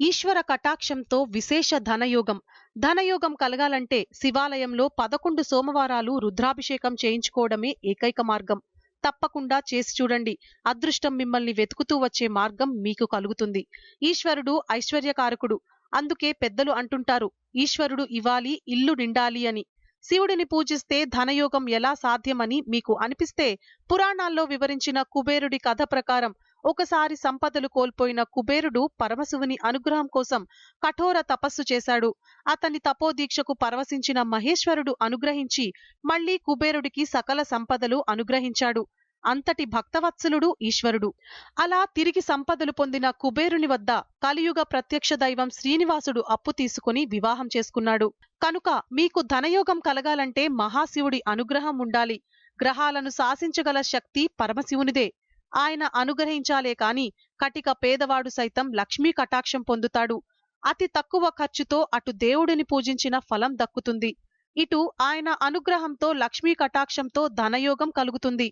ఈశ్వర కటాక్షంతో విశేష ధనయోగం. ధనయోగం కలగాలంటే శివాలయంలో పదకొండు సోమవారాలు రుద్రాభిషేకం చేయించుకోవడమే ఏకైక మార్గం. తప్పకుండా చేసి చూడండి. అదృష్టం మిమ్మల్ని వెతుకుతూ వచ్చే మార్గం మీకు కలుగుతుంది. ఈశ్వరుడు ఐశ్వర్యకారకుడు. అందుకే పెద్దలు అంటుంటారు ఈశ్వరుడు ఇవ్వాలి ఇల్లు నిండాలి అని. శివుడిని పూజిస్తే ధనయోగం ఎలా సాధ్యమని మీకు అనిపిస్తే పురాణాల్లో వివరించిన కుబేరుడి కథ ప్రకారం ఒకసారి సంపదలు కోల్పోయిన కుబేరుడు పరమశివుని అనుగ్రహం కోసం కఠోర తపస్సు చేశాడు. అతని తపోదీక్షకు పరవశించిన మహేశ్వరుడు అనుగ్రహించి మళ్ళీ కుబేరుడికి సకల సంపదలు అనుగ్రహించాడు. అంతటి భక్తవత్సలుడు ఈశ్వరుడు. అలా తిరిగి సంపదలు పొందిన కుబేరుని వద్ద కలియుగ ప్రత్యక్ష దైవం శ్రీనివాసుడు అప్పు తీసుకుని వివాహం చేసుకున్నాడు. కనుక మీకు ధనయోగం కలగాలంటే మహాశివుడి అనుగ్రహం ఉండాలి. గ్రహాలను శాసించగల శక్తి పరమశివునిదే. ఆయన అనుగ్రహించాలే కాని కటిక పేదవాడు సైతం లక్ష్మీ కటాక్షం పొందుతాడు. అతి తక్కువ ఖర్చుతో అటు దేవుడిని పూజించిన ఫలం దక్కుతుంది. ఇటు ఆయన అనుగ్రహంతో లక్ష్మీ కటాక్షంతో ధనయోగం కలుగుతుంది.